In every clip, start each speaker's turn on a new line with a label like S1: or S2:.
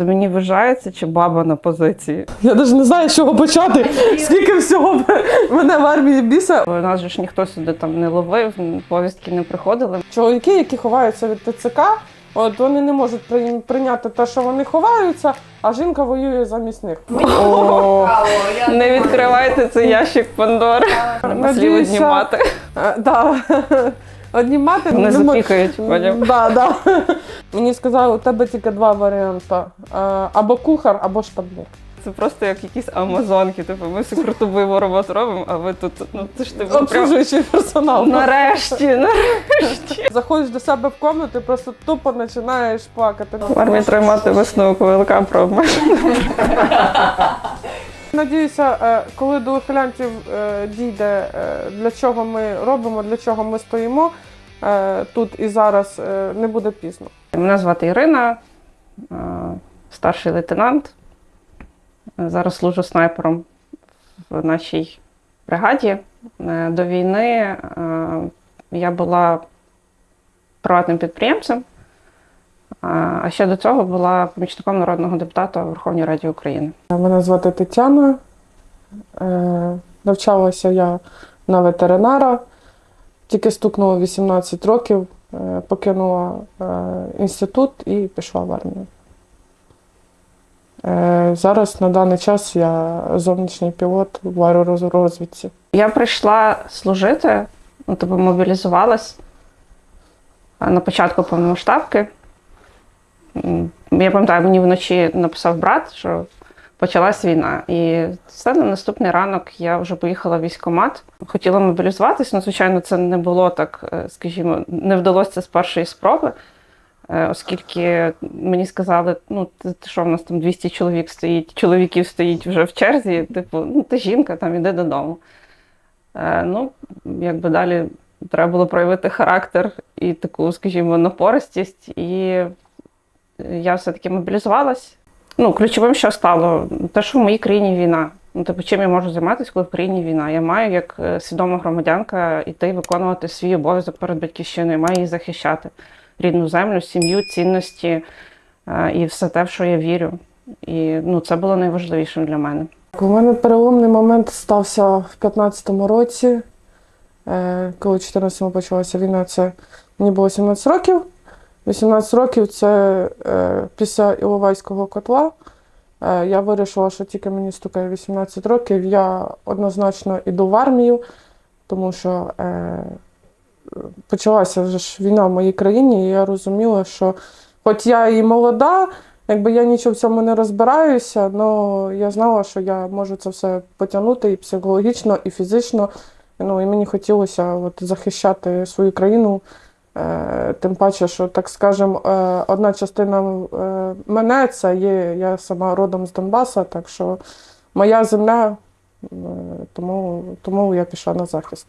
S1: Це мені вважається чи баба на позиції.
S2: Я навіть не знаю, з чого почати. Скільки всього мене в армії біса.
S1: У нас же ж ніхто сюди там не ловив, повістки не приходили.
S2: Чоловіки, які ховаються від ТЦК, от вони не можуть прийняти те, що вони ховаються, а жінка воює замість них. О,
S1: Не відкривайте цей ящик Пандори. Треба слів
S2: Надіюся,
S1: однімати.
S2: Одні мати
S1: Вони
S2: не мо-
S1: запікають?
S2: Да, да. Мені сказали, у тебе тільки два варіанти: Е, або кухар, або штабник.
S1: Це просто як якісь амазонки. Типу, ми всю крутову роботу робимо, а ви тут, ну це ж типу прям
S2: Обслужуючий персонал.
S1: нарешті. нарешті.
S2: Заходиш до себе в кімнату і просто тупо починаєш плакати.
S1: В армії треба мати висновок ВЛК про обмеження.
S2: Надіюся, е, коли до ухилянтів е, дійде, е, для чого ми робимо, для чого ми стоїмо тут і зараз, не буде пізно.
S1: Мене звати Ірина, старший лейтенант. Зараз служу снайпером в нашій бригаді. До війни я була приватним підприємцем, а ще до цього була помічником народного депутата у Верховній Раді України.
S2: Мене звати Тетяна. Е, Навчалася я на ветеринара. Тільки стукнуло 18 років, е, покинула е, інститут і пішла в армію. Зараз на даний час я зовнішній пілот в аеророзвідці.
S1: Я прийшла служити, ну, тобто мобілізувалась на початку повномасштабки. Я пам'ятаю, мені вночі написав брат, що почалась війна. І все на наступний ранок я вже поїхала в військкомат. Хотіла мобілізуватись, ну, звичайно, це не було так, е, скажімо, не вдалося з першої спроби. е, Оскільки мені сказали, ну ти що в нас там 200 чоловік стоїть, чоловіків стоїть вже в черзі, типу, ну ти жінка, там іди додому. Е, ну, якби далі треба було проявити характер і таку, скажімо, напористість. І я все-таки мобілізувалась. Ну, ключовим, що стало, те, що в моїй країні війна. Ну, типу, чим я можу займатися, коли в країні війна? Я маю, як е, свідома громадянка, іти виконувати свій обов'язок перед батьківщиною, маю її захищати рідну землю, сім'ю, цінності е, і все те, в що я вірю. І ну, це було найважливішим для мене.
S2: У мене переломний момент стався в 15-му році, е, коли в 14-му почалася війна. Це мені було 17 років. 18 років це е, після Іловайського котла. Е, я вирішила, що тільки мені стукає 18 років, я однозначно йду в армію, тому що е, почалася вже ж війна в моїй країні, і я розуміла, що хоч я і молода, якби я нічого в цьому не розбираюся, але я знала, що я можу це все потягнути і психологічно, і фізично. Ну, і мені хотілося от, захищати свою країну. Е, тим паче, що, так скажемо, е, одна частина е, мене це є, я сама родом з Донбаса, так що моя земля, тому, тому я пішла на захист.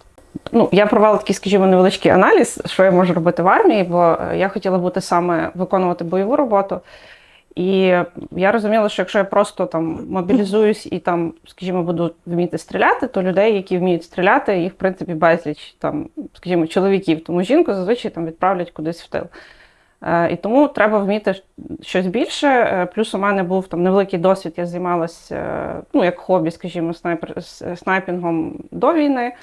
S1: Ну, я провела такий, скажімо, невеличкий аналіз, що я можу робити в армії, бо я хотіла бути саме виконувати бойову роботу. І я розуміла, що якщо я просто там мобілізуюсь і там, скажімо, буду вміти стріляти, то людей, які вміють стріляти, їх в принципі безліч там, скажімо, чоловіків. Тому жінку зазвичай там відправлять кудись в тил. Е, І тому треба вміти щось більше. Е, Плюс у мене був там невеликий досвід, я займалася, е, ну, як хобі, скажімо, снайпер, снайпінгом до війни.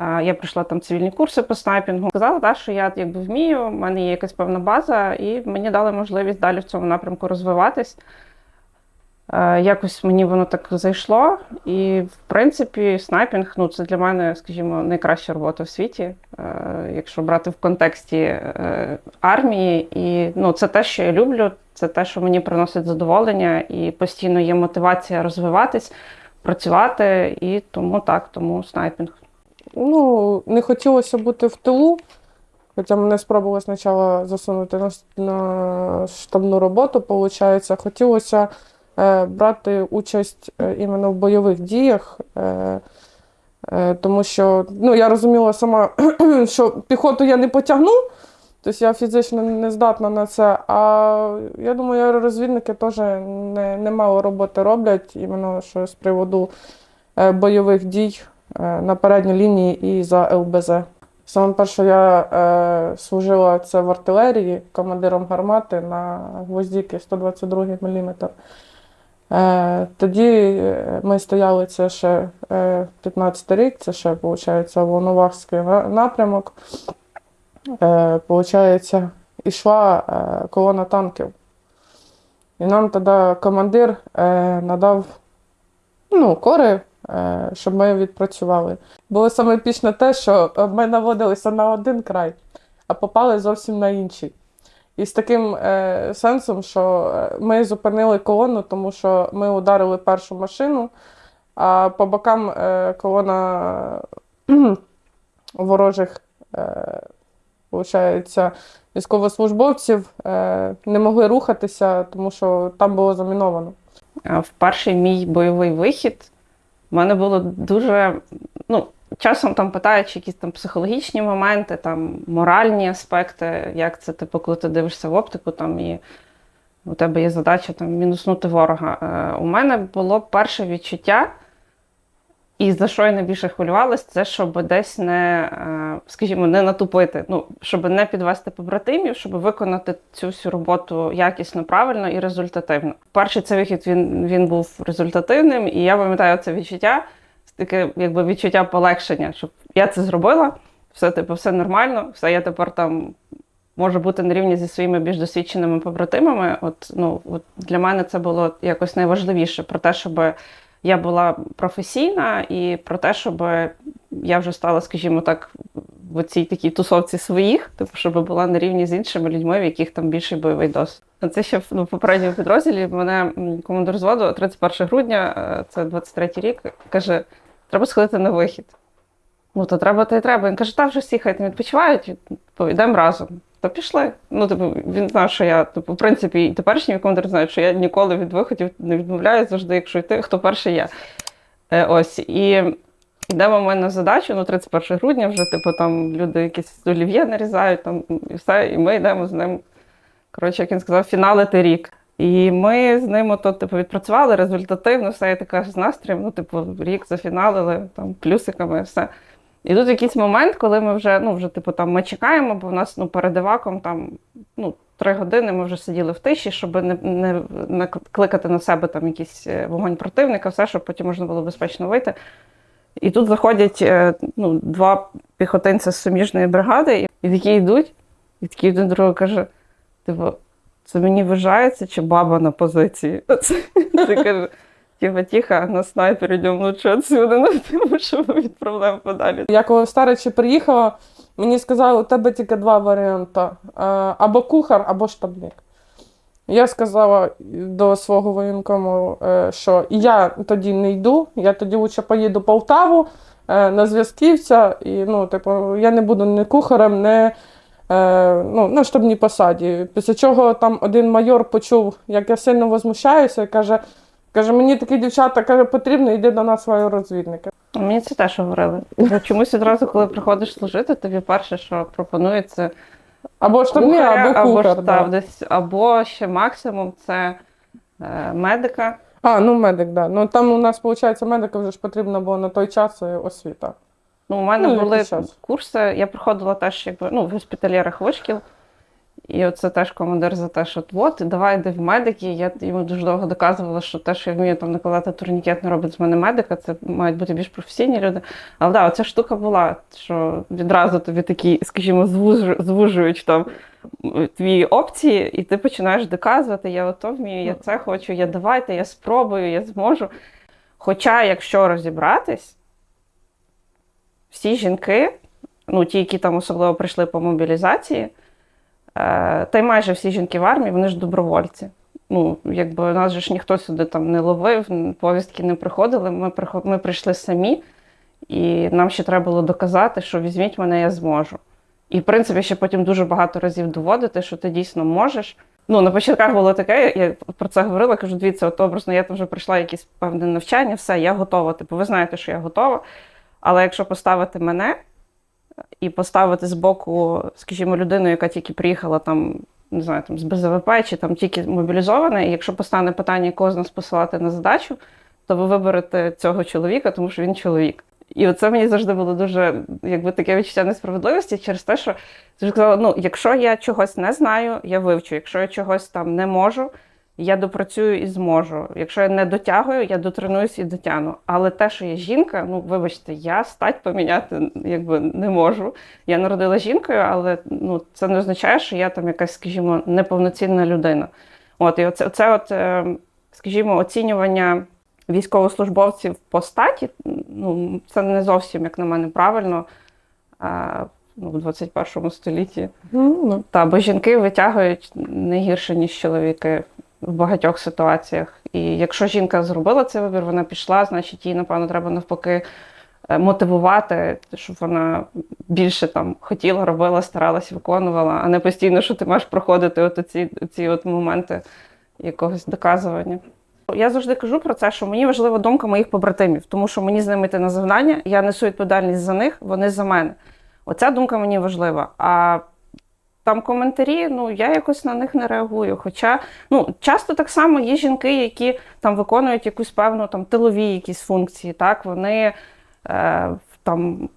S1: Я пройшла там цивільні курси по снайпінгу. Сказала, да, що я якби вмію, в мене є якась певна база, і мені дали можливість далі в цьому напрямку розвиватись. Е, Якось мені воно так зайшло. І, в принципі, снайпінг ну, це для мене, скажімо, найкраща робота в світі, е, якщо брати в контексті е, армії. І ну, це те, що я люблю, це те, що мені приносить задоволення, і постійно є мотивація розвиватись, працювати. І тому так, тому снайпінг.
S2: Ну, не хотілося бути в тилу, хоча мене спробували спочатку засунути на, на штабну роботу, виходить. Хотілося е, брати участь е, іменно в бойових діях, е, е, тому що ну, я розуміла сама, що піхоту я не потягну, тобто я фізично не здатна на це. А я думаю, аеророзвідники теж не, немало роботи роблять, іменно що з приводу е, бойових дій на передній лінії і за ЛБЗ. Саме перше я е, служила це в артилерії командиром гармати на гвоздіки 122 мм. Е, тоді е, ми стояли, це ще е, 15 рік, це ще, виходить, Волновахський напрямок. Е, Получається, ішла е, колона танків. І нам тоді командир е, надав ну, кори, е, щоб ми відпрацювали. Було саме епічне те, що е, ми наводилися на один край, а попали зовсім на інший. І з таким е, сенсом, що е, ми зупинили колону, тому що ми ударили першу машину, а по бокам е, колона ворожих, е, військовослужбовців е, не могли рухатися, тому що там було заміновано.
S1: В перший мій бойовий вихід в мене було дуже. Ну, часом там питають якісь там психологічні моменти, там моральні аспекти, як це, типу, коли ти дивишся в оптику, там і у тебе є задача там мінуснути ворога. Е, у мене було перше відчуття, і за що я найбільше хвилювалась, це щоб десь не, е, скажімо, не натупити, ну, щоб не підвести побратимів, щоб виконати цю всю роботу якісно, правильно і результативно. Перший цей вихід він, він був результативним, і я пам'ятаю це відчуття, таке якби відчуття полегшення, щоб я це зробила, все типу, все нормально, все я тепер там можу бути на рівні зі своїми більш досвідченими побратимами. От, ну, от для мене це було якось найважливіше про те, щоб я була професійна і про те, щоб я вже стала, скажімо так, в цій такій тусовці своїх, типу, щоб була на рівні з іншими людьми, в яких там більший бойовий досвід. Це ще в ну, попередньому підрозділі мене командир зводу 31 грудня, е, це 23 рік, каже: треба сходити на вихід. Ну, то треба, то й треба. Він каже, та вже всі хай там відпочивають, йдемо разом. То пішли. Ну, типу, він знав, що я, типу, в принципі, і теперішній командир знає, що я ніколи від виходів не відмовляюсь завжди, якщо йти, хто перший я. Е, ось. І йдемо ми на задачу, ну, 31 грудня вже, типу, там люди якісь олів'є нарізають, там, і все, і ми йдемо з ним. Коротше, як він сказав, фіналити рік. І ми з ним ото, типу, відпрацювали результативно, все я така з настроєм, ну, типу, рік зафіналили, там, плюсиками, все. І тут якийсь момент, коли ми вже, ну, вже, типу, там, ми чекаємо, бо в нас ну, перед іваком там, ну, три години ми вже сиділи в тиші, щоб не, не, не кликати на себе там якийсь е, вогонь противника, все, щоб потім можна було безпечно вийти. І тут заходять е, ну, два піхотинця з суміжної бригади, і такі йдуть, і такі один другого каже: типу, це мені вважається, чи баба на позиції? Це каже, тихо, тихо, на снайпер йдемо лучше отсюди, ну, типу, щоб ми відправляємо подалі.
S2: Я коли в Старичі приїхала, мені сказали, у тебе тільки два варіанти: Е, або кухар, або штабник. Я сказала до свого воєнкому, е, що я тоді не йду, я тоді лучше поїду в Полтаву е, на зв'язківця, і ну, типу, я не буду ні кухарем, ні ну, на штабній посаді. Після чого там один майор почув, як я сильно возмущаюся, і каже, каже, мені такі дівчата каже, потрібно, йди до нас в розвідники.
S1: Мені це теж говорили. Чомусь одразу, коли приходиш служити, тобі перше, що пропонується
S2: Або
S1: кухаря,
S2: або
S1: або,
S2: кухар.
S1: ж,
S2: да.
S1: десь, або ще максимум це е, медика.
S2: А, ну медик, да. Ну там у нас, виходить, медика вже ж потрібно було на той час е, освіта.
S1: Ну, у мене
S2: Ну,
S1: були курси, я проходила теж якби, ну, в госпіталєрах вишкіл. І оце теж командир за те, що от, давай йди в медики. Я йому дуже довго доказувала, що те, що я вмію там накладати турнікет, не робить з мене медика, це мають бути більш професійні люди. Але да, оця штука була, що відразу тобі такі, скажімо, звужують там твої опції, і ти починаєш доказувати, я ото вмію, я це хочу, я давайте, я спробую, я зможу. Хоча, якщо розібратись, всі жінки, ну ті, які там особливо прийшли по мобілізації, та й майже всі жінки в армії, вони ж добровольці. Ну, якби нас же ж ніхто сюди там не ловив, повістки не приходили. Ми, ми прийшли самі, і нам ще треба було доказати, що візьміть мене, я зможу. І, в принципі, ще потім дуже багато разів доводити, що ти дійсно можеш. Ну, на початках було таке, я про це говорила, кажу, дивіться, от образно, я там вже пройшла якісь певне навчання, все, я готова. Типу, ви знаєте, що я готова. Але якщо поставити мене і поставити з боку, скажімо, людину, яка тільки приїхала там, не знаю, там з БЗВП чи там тільки мобілізована, і якщо постане питання, кого з нас посилати на задачу, то ви виберете цього чоловіка, тому що він чоловік. І оце мені завжди було дуже якби таке відчуття несправедливості через те, що ж казала, ну, якщо я чогось не знаю, я вивчу. Якщо я чогось там не можу, я допрацюю і зможу. Якщо я не дотягую, я дотренуюсь і дотягну. Але те, що я жінка, ну вибачте, я стать поміняти якби не можу. Я народила жінкою, але ну, це не означає, що я там якась, скажімо, неповноцінна людина. От, і оце, оце от, е, скажімо, оцінювання військовослужбовців по статі, ну, це не зовсім, як на мене, правильно ну, в 21 столітті.
S2: Ну, ну.
S1: Та, бо жінки витягують не гірше, ніж чоловіки в багатьох ситуаціях. І якщо жінка зробила цей вибір, вона пішла, значить їй, напевно, треба навпаки е, мотивувати, щоб вона більше там хотіла, робила, старалась, виконувала, а не постійно, що ти маєш проходити от ці, ці от моменти якогось доказування. Я завжди кажу про це, що мені важлива думка моїх побратимів, тому що мені з ними йти на завдання, я несу відповідальність за них, вони за мене. Оця думка мені важлива. А там коментарі, ну я якось на них не реагую. Хоча ну, часто так само є жінки, які там виконують якусь певну там тилові якісь функції. Так, вони е, там.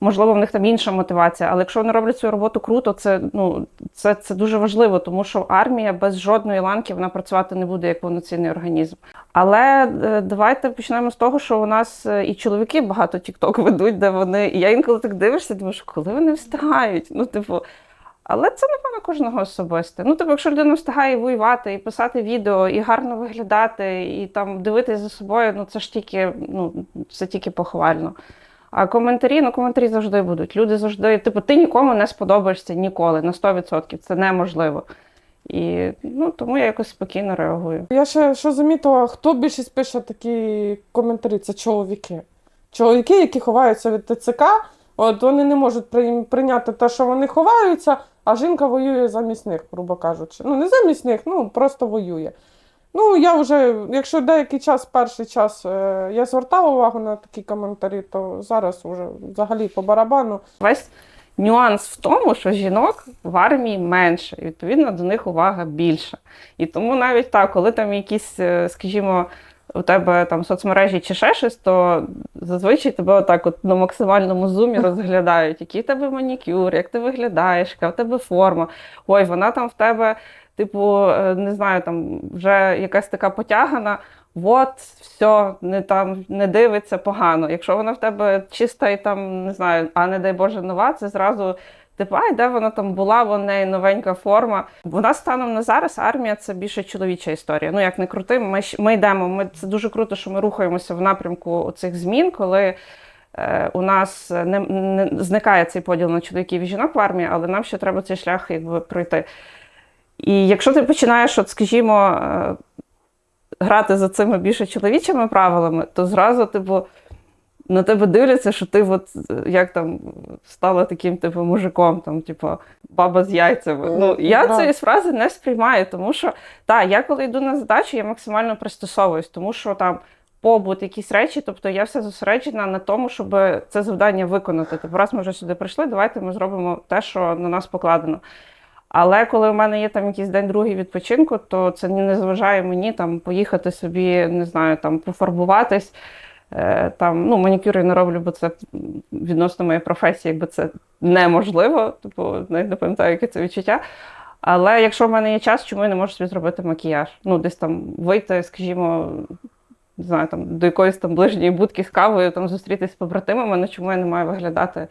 S1: Можливо, в них там інша мотивація, але якщо вони роблять свою роботу круто, це ну це, це дуже важливо, тому що армія без жодної ланки вона працювати не буде як повноцінний організм. Але е, давайте почнемо з того, що у нас е, і чоловіки багато тікток ведуть, де вони. І я інколи так дивишся, думаю, що коли вони встигають. Ну, типу, але це, напевно, кожного особисте. Ну, тобто, якщо людина встигає воювати, і писати відео, і гарно виглядати, і там дивитись за собою, ну це ж тільки, ну, це тільки похвально. А коментарі, ну коментарі завжди будуть. Люди завжди, типу, ти нікому не сподобаєшся ніколи, на 100%. Це неможливо. І ну, тому я якось спокійно реагую.
S2: Я ще що замітила, хто більшість пише такі коментарі, це чоловіки. Чоловіки, які ховаються від ТЦК, от вони не можуть прийняти те, що вони ховаються, а жінка воює замість них, грубо кажучи. Ну, не замість них, ну просто воює. Ну, я вже, якщо деякий час, перший час е, я звертала увагу на такі коментарі, то зараз вже взагалі по барабану.
S1: Весь нюанс в тому, що жінок в армії менше, і відповідно до них увага більша. І тому навіть так, коли там якісь, е, скажімо, у тебе там соцмережі чи ще щось, то зазвичай тебе отак от на максимальному зумі розглядають, який в тебе манікюр, як ти виглядаєш, яка в тебе форма. Ой, вона там в тебе, типу, е, не знаю, там вже якась така потягана. От, все, не там не дивиться погано. Якщо вона в тебе чиста і там, не знаю, а не дай Боже, нова, це зразу. Типу, ай, де вона там була, в неї новенька форма. Вона станом на зараз армія це більше чоловіча історія. Ну як не крути, ми ми йдемо. Ми це дуже круто, що ми рухаємося в напрямку цих змін, коли е, у нас не, не зникає цей поділ на чоловіків і жінок в армії, але нам ще треба цей шлях якби пройти. І якщо ти починаєш, от, скажімо, е, грати за цими більше чоловічими правилами, то зразу, типу, на тебе дивляться, що ти от як там стала таким типу мужиком, там, типу, баба з яйцями. Ну, я
S2: Да.
S1: цієї фрази не сприймаю, тому що так, я коли йду на задачу, я максимально пристосовуюсь, тому що там побут, якісь речі, тобто я все зосереджена на тому, щоб це завдання виконати. Тобто, раз ми вже сюди прийшли, давайте ми зробимо те, що на нас покладено. Але коли у мене є там якийсь день другий відпочинку, то це не заважає мені там поїхати собі, не знаю, там пофарбуватись. Е, Там, ну, манікюр не роблю, бо це відносно моєї професії, якби це неможливо. Типу, не пам'ятаю, яке це відчуття. Але якщо в мене є час, чому я не можу собі зробити макіяж? Ну, десь там вийти, скажімо, не знаю, там до якоїсь там ближньої будки з кавою, там зустрітися з побратимами, ну чому я не маю виглядати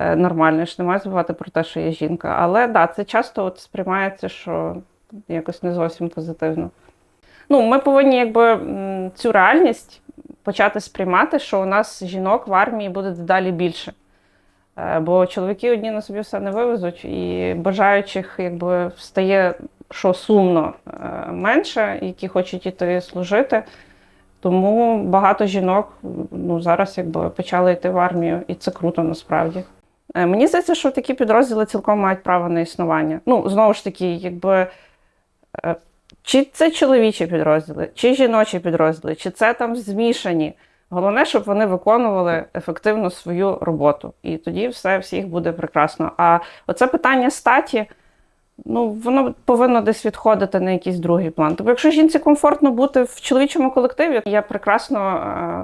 S1: е, нормально? Я ж не маю забувати про те, що я жінка. Але да, це часто от сприймається, що якось не зовсім позитивно. Ну, ми повинні якби цю реальність почати сприймати, що у нас жінок в армії буде дедалі більше. Е, Бо чоловіки одні на собі все не вивезуть, і бажаючих якби стає що сумно е, менше, які хочуть іти служити. Тому багато жінок ну, зараз якби почали йти в армію, і це круто насправді. Е, Мені здається, що такі підрозділи цілком мають право на існування. Ну, знову ж таки, якби. Чи це чоловічі підрозділи, чи жіночі підрозділи, чи це там змішані. Головне, щоб вони виконували ефективно свою роботу. І тоді все всіх буде прекрасно. А оце питання статі, ну, воно повинно десь відходити на якийсь другий план. Тобто, якщо жінці комфортно бути в чоловічому колективі, я прекрасно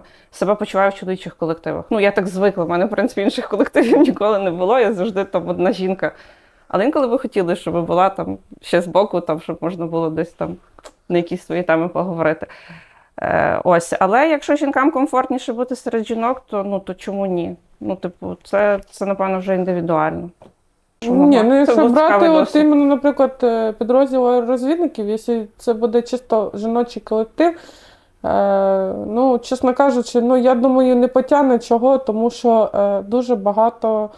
S1: е, себе почуваю в чоловічих колективах. Ну, я так звикла. У мене, в принципі, інших колективів ніколи не було. Я завжди там одна жінка. Але інколи би хотіли, щоб була там ще збоку, там, щоб можна було десь там на якісь свої теми поговорити. Е, ось, але якщо жінкам комфортніше бути серед жінок, то ну то чому ні? Ну, типу, це, це напевно вже індивідуально. Чому?
S2: Ні, ну якщо брати, от іменно, наприклад, е, підрозділ розвідників, якщо це буде чисто жіночий колектив, е, ну, чесно кажучи, ну я думаю, не потягне чого, тому що е, дуже багато.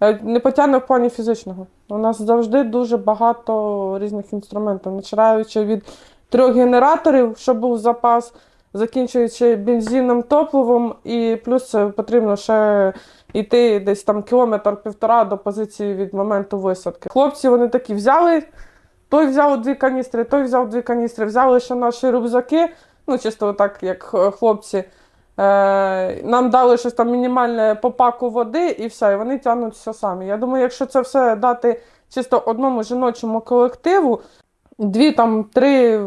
S2: Е, Не потягне в плані фізичного. У нас завжди дуже багато різних інструментів, починаючи від трьох генераторів, щоб був запас, закінчуючи бензином, топливом, і плюс потрібно ще йти десь там кілометр-півтора до позиції від моменту висадки. Хлопці вони такі взяли, той взяв дві каністри, той взяв дві каністри, взяли ще наші рюкзаки, ну чисто так, як е, хлопці. Е, нам дали щось там мінімальне по паку води і все, і вони тягнуть самі. Я думаю, якщо це все дати чисто одному жіночому колективу, дві там три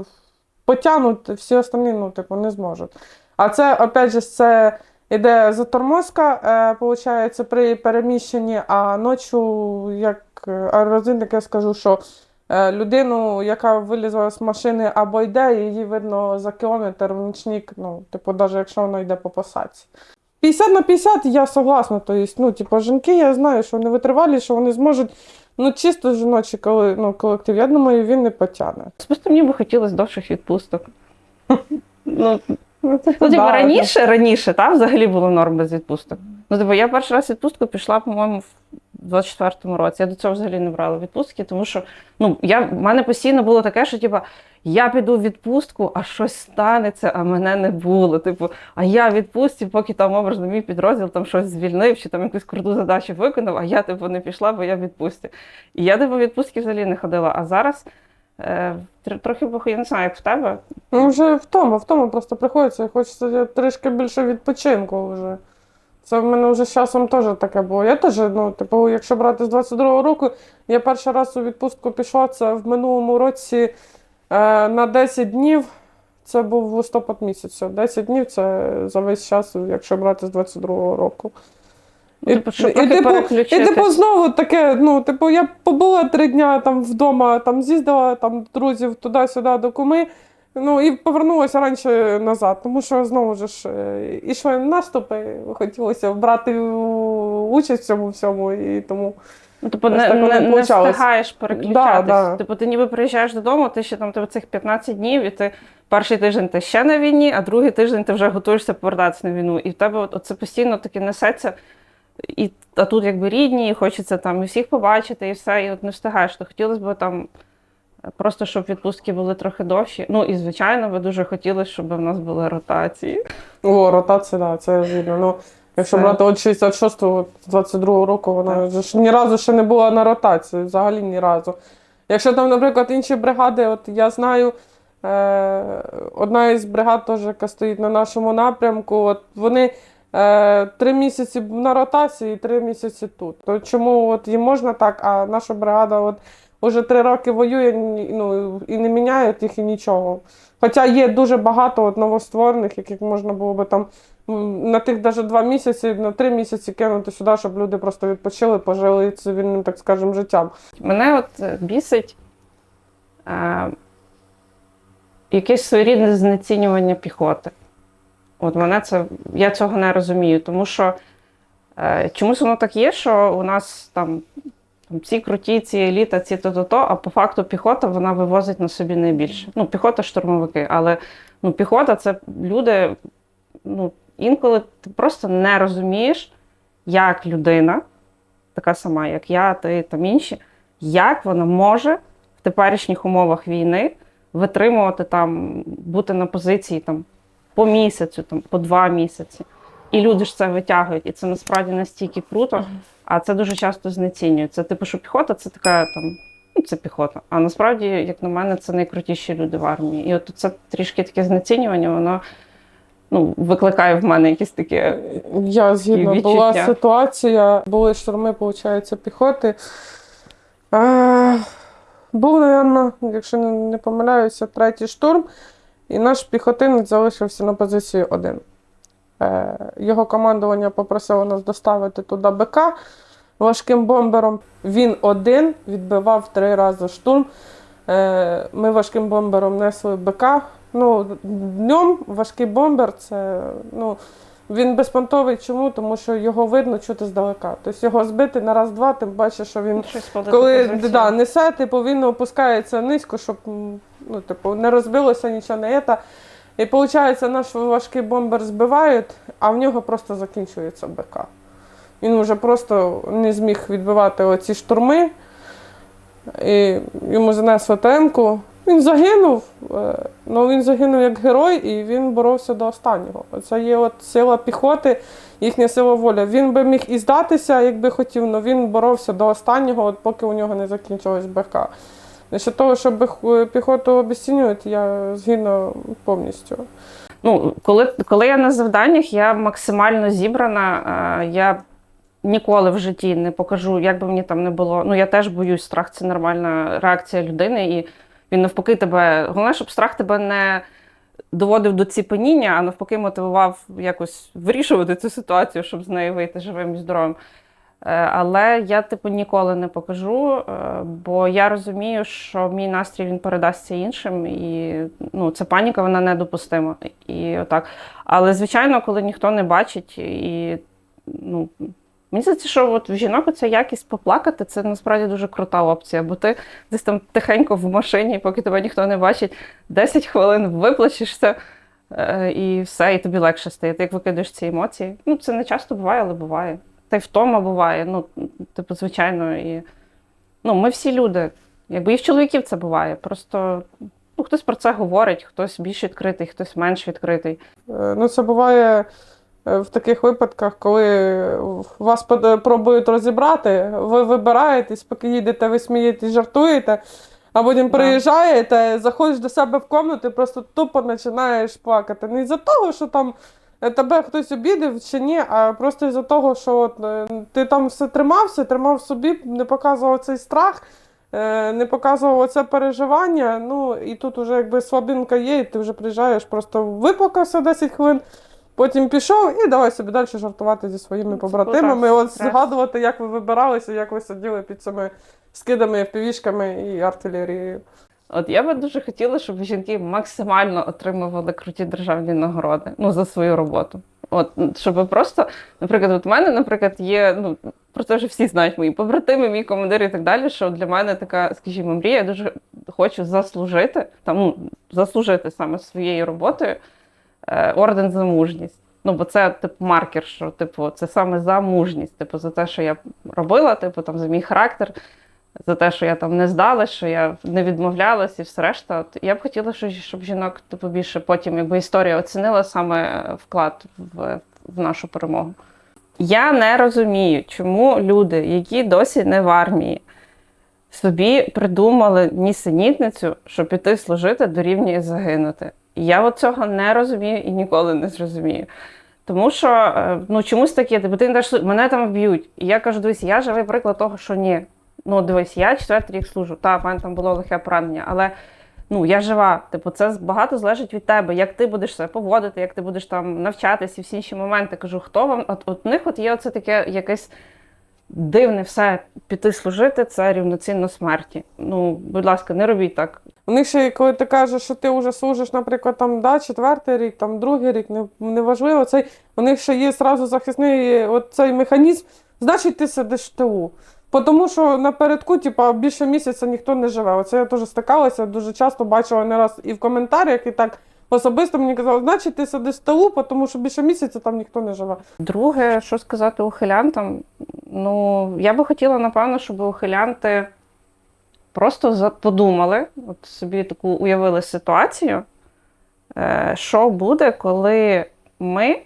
S2: потягнуть, всі остальні, ну, типу, не зможуть. А це, опять же, це іде затормозка, е, при переміщенні, а ночі, як е, я скажу, що людину, яка вилізла з машини або йде, її видно за кілометр в нічник, ну, типу, навіть якщо вона йде по посадці. 50 на 50 я согласна. Тобто, ну, типу, жінки, я знаю, що вони витривалі, що вони зможуть. Ну, чисто жіночий коли, ну, колектив, я думаю, він не потягне.
S1: Особисто мені би хотілося довших відпусток. Ну,
S2: Ну,
S1: ну, типу,
S2: да,
S1: раніше, раніше, та, взагалі було норм без відпусток. Ну, типу, я перший раз відпустку пішла, по-моєму, 24-му році. Я до цього взагалі не брала відпустки, тому що ну, я, в мене постійно було таке, що типу, я піду в відпустку, а щось станеться, а мене не було. Типу, а я в відпустці, поки там образно мій підрозділ там щось звільнив, чи там якусь круту задачу виконав, а я типу не пішла, бо я в відпустці. І я типу в відпустки взагалі не ходила. А зараз е, трохи похуй, я не знаю, як в тебе.
S2: Ну, вже в тому, в тому просто приходиться, хочеться трішки більше відпочинку вже. Це в мене вже з часом теж таке було. Я теж, ну, типу, якщо брати з 22-го року, я перший раз у відпустку пішла це в минулому році е, на 10 днів. Це був листопад місяць. 10 днів це за весь час, якщо брати з 22-го року. І,
S1: Типу, щоб
S2: і,
S1: трохи
S2: типу, і
S1: переключитись.
S2: типу знову таке, ну, типу, я побула три дня там вдома, там з'їздила там друзів туди-сюди до куми. Ну і повернулася раніше назад, тому що знову ж е, ішли наступи, хотілося брати участь в цьому всьому, і тому
S1: Ну, типу, не,
S2: так
S1: не, не встигаєш переключатись.
S2: Да, да.
S1: Типу, ти ніби приїжджаєш додому, ти ще там тебе цих 15 днів, і ти перший тиждень ти ще на війні, а другий тиждень ти вже готуєшся повертатися на війну. І в тебе от, це постійно таке несеться. І, а тут якби рідні, і хочеться там і всіх побачити, і все, і от не встигаєш. То хотілося б там просто, щоб відпустки були трохи довші. Ну і звичайно, би дуже хотілося, щоб в нас були ротації.
S2: о, ротація, да, це вірно. Ну, якщо
S1: Це-
S2: брати от 66-го, з 22-го року, вона
S1: Так.
S2: вже ж ні разу ще не була на ротації, взагалі ні разу. Якщо там, наприклад, інші бригади, от я знаю, е, одна із бригад, теж, яка стоїть на нашому напрямку, от вони е, три місяці на ротації і три місяці тут. То чому от їм можна так, а наша бригада от уже три роки воює ну, і не міняють їх і нічого. Хоча є дуже багато от новостворених, яких можна було би там на тих навіть два місяці, на три місяці кинути сюди, щоб люди просто відпочили, пожили цивільним, так скажемо, життям.
S1: Мене от е, бісить е, якесь своєрідне знецінювання піхоти. От мене це, я цього не розумію, тому що е, чомусь воно так є, що у нас там, там ці круті, ці еліта, ці то-то-то, а по факту піхота вона вивозить на собі найбільше. Ну, піхота штурмовики, але ну, піхота це люди. Ну, інколи ти просто не розумієш, як людина, така сама, як я, ти там інші, як вона може в теперішніх умовах війни витримувати там, бути на позиції там по місяцю, там по два місяці. І люди ж це витягують, і це насправді настільки круто, а це дуже часто знецінюють. Це типу, що піхота це така там. Ну, це піхота. А насправді, як на мене, це найкрутіші люди в армії. І от це трішки таке знецінювання, воно ну, викликає в мене якісь таке.
S2: Я згідно була ситуація, були штурми, виходить, піхоти. Е, був, напевно, якщо не помиляюся, третій штурм, і наш піхотинець залишився на позиції один. Е, його командування попросило нас доставити туди БК важким бомбером. Він один відбивав три рази штурм. Е, ми важким бомбером несли БК. Ну, днем важкий бомбер це. Ну, він безпонтовий. Чому? Тому що його видно чути здалека. Тобто його збити на раз-два, тим бачиш, що він коли да, несе, типу, він опускається низько, щоб ну, типу, не розбилося нічого не це. І виходить, наш важкий бомбер збивають, а в нього просто закінчується БК. Він вже просто не зміг відбивати оці штурми. І йому занесло темку. Він загинув, е, ну він загинув як герой, і він боровся до останнього. Це є от сила піхоти, їхня сила воля. Він би міг і здатися, якби хотів, але він боровся до останнього, от поки у нього не закінчилось БК. Щодо того, що бих- піхоту обіцінюють, я згідно повністю.
S1: Ну, коли, коли я на завданнях, я максимально зібрана. е, Я ніколи в житті не покажу, як би мені там не було. Ну, я теж боюсь, страх це нормальна реакція людини, і він навпаки тебе. Головне, щоб страх тебе не доводив до ціпеніння, а навпаки, мотивував якось вирішувати цю ситуацію, щоб з неї вийти живим і здоровим. Е, Але я, типу, ніколи не покажу, е, бо я розумію, що мій настрій він передасться іншим, і ну, ця паніка вона недопустима. І отак. Але звичайно, коли ніхто не бачить, і ну. Мені здається, що от в жінок ця якість поплакати це насправді дуже крута опція, бо ти десь там тихенько в машині, поки тебе ніхто не бачить, 10 хвилин виплачешся е, і все, і тобі легше стає. Ти як викидаєш ці емоції. Ну, це не часто буває, але буває. Та й втома буває. Ну, типу, звичайно, і ну, ми всі люди. Якби і в чоловіків це буває. Просто ну, хтось про це говорить, хтось більш відкритий, хтось менш відкритий.
S2: Е, Ну, це буває е, в таких випадках, коли вас пробують розібрати, ви вибираєтесь, поки їдете, ви смієтесь, жартуєте, а потім приїжджаєте, заходиш до себе в кімнату і просто тупо починаєш плакати. Не із-за того, що там тебе хтось обідав чи ні, а просто із-за того, що от, е, ти там все тримався, тримав собі, не показував цей страх. е, Не показував оце переживання, ну і тут уже якби слабинка є, і ти вже приїжджаєш, просто виплакався 10 хвилин, потім пішов і давай собі далі жартувати зі своїми
S1: Ну,
S2: побратимами. От згадувати, як ви вибиралися, як ви сиділи під цими скидами, впівішками і артилерією.
S1: От я би дуже хотіла, щоб жінки максимально отримували круті державні нагороди ну, за свою роботу. От, щоб просто, наприклад, от у мене, наприклад, є, ну, про це вже всі знають мої побратими, мій командир і так далі, що для мене така, скажімо, мрія, я дуже хочу заслужити, там, ну, заслужити саме своєю роботою е, орден за мужність. Ну, бо це типу маркер, що типу, це саме за мужність, типу, за те, що я робила, типу, там, за мій характер, за те, що я там не здалась, що я не відмовлялась і все решта. Я б хотіла, щоб, жінок типу, більше потім, якби історія оцінила саме вклад в, в нашу перемогу. Я не розумію, чому люди, які досі не в армії, собі придумали нісенітницю, щоб піти служити дорівнює загинути. І я от цього не розумію і ніколи не зрозумію. Тому що е, ну, чомусь таке, типу, ти мене там вб'ють. І я кажу, дивись, я живий приклад того, що ні. Ну, дивись, я четвертий рік служу. Та, в мене там було лихе поранення, але ну, я жива. Типу, це багато залежить від тебе, як ти будеш себе поводити, як ти будеш там навчатися і всі інші моменти. Кажу, хто вам? От, от у них от є оце таке якесь дивне все. Піти служити це рівноцінно смерті. Ну, будь ласка, не робіть так.
S2: У них ще, коли ти кажеш, що ти вже служиш, наприклад, там, да, четвертий рік, там, другий рік, не, неважливо, цей, у них ще є сразу захисний от цей механізм, значить ти сидиш в ТУ. Тому що напередку, типа, більше місяця ніхто не живе. Оце я теж стикалася, дуже часто бачила не раз і в коментарях, і так особисто мені казали, значить ти сидиш в ТУ, тому що більше місяця там ніхто не живе.
S1: Друге, що сказати ухилянтам? Ну, я би хотіла, напевно, щоб ухилянти просто подумали, от собі таку уявили ситуацію, е, що буде, коли ми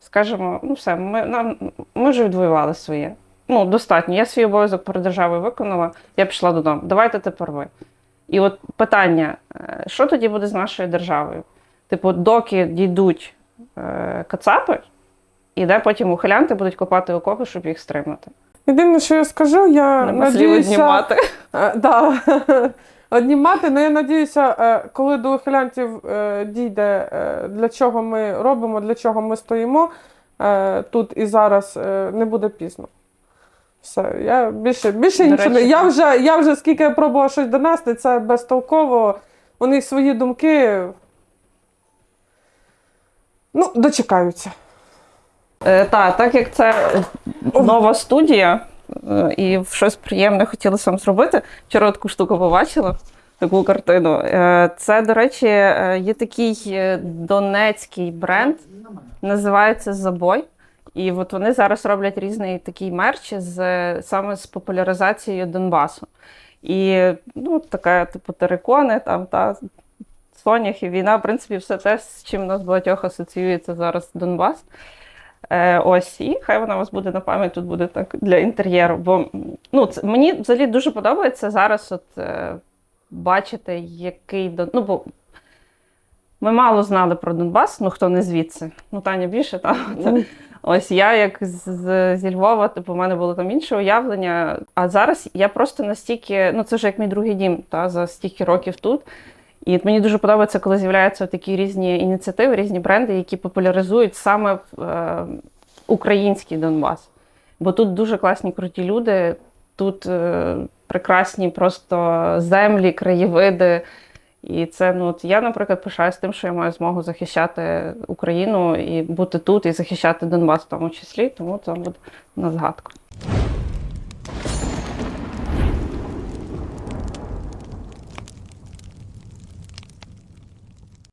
S1: скажемо, ну все, ми, нам, ми вже відвоювали своє. Ну, достатньо. Я свій обов'язок перед державою виконала, я пішла додому. Давайте тепер ви. І от питання: е, що тоді буде з нашою державою? Типу, доки дійдуть е, кацапи, і де потім ухилянти будуть копати окопи, щоб їх стримати.
S2: Єдине, що я скажу, я
S1: слів
S2: надіюся,
S1: знімати.
S2: Е, Да. Однімати, але я надіюся, е, коли до ухилянтів е, дійде, для чого ми робимо, для чого ми стоїмо тут і зараз, не буде пізно. Все, я більше, більше
S1: До
S2: нічого. не-
S1: речі,
S2: Я
S1: так.
S2: вже, я вже скільки я пробувала щось донести, це безтолково. У них свої думки. Ну, дочекаються.
S1: Е, та, так як це нова студія, е, і щось приємне хотілося вам зробити. Вчора таку штуку побачила, таку картину. Е, Це, до речі, е, є такий е, донецький бренд, називається Забой. І от вони зараз роблять різний такий мерч з саме з популяризацією Донбасу. І ну, така, типу, терикони, там та соняхи, війна, в принципі, все те, з чим у нас багатьох асоціюється зараз Донбас. Е, ось, і хай вона у вас буде на пам'ять, тут буде так для інтер'єру. Бо ну, це, мені взагалі дуже подобається зараз от, е, бачити, який Дон... Ну, бо ми мало знали про Донбас, ну хто не звідси. Ну, Таня більше, там.
S2: Ну,
S1: Ось я, як з, з- зі Львова, типу, у мене було там інше уявлення. А зараз я просто настільки, ну це вже як мій другий дім, та, за стільки років тут. І мені дуже подобається, коли з'являються такі різні ініціативи, різні бренди, які популяризують саме е, український Донбас. Бо тут дуже класні круті люди, тут е, прекрасні просто землі, краєвиди. І це ну от я, наприклад, пишаюсь тим, що я маю змогу захищати Україну і бути тут, і захищати Донбас в тому числі, тому це буде на згадку.